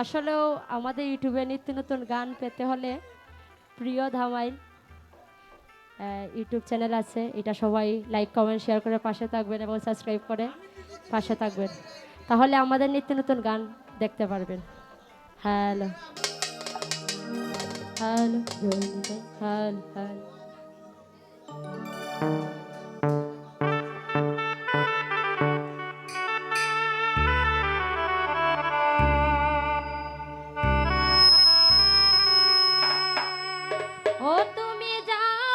আসলেও আমাদের ইউটিউবে নিত্য নতুন গান পেতে হলে প্রিয় ধামাইল ইউটিউব চ্যানেল আছে। এটা সবাই লাইক কমেন্ট শেয়ার করে পাশে থাকবেন এবং সাবস্ক্রাইব করে পাশে থাকবেন। তাহলে আমাদের নিত্য নতুন গান দেখতে পারবেন। হ্যালো। হ্যালো। হ্যালো। হ্যালো। ও তুমি যা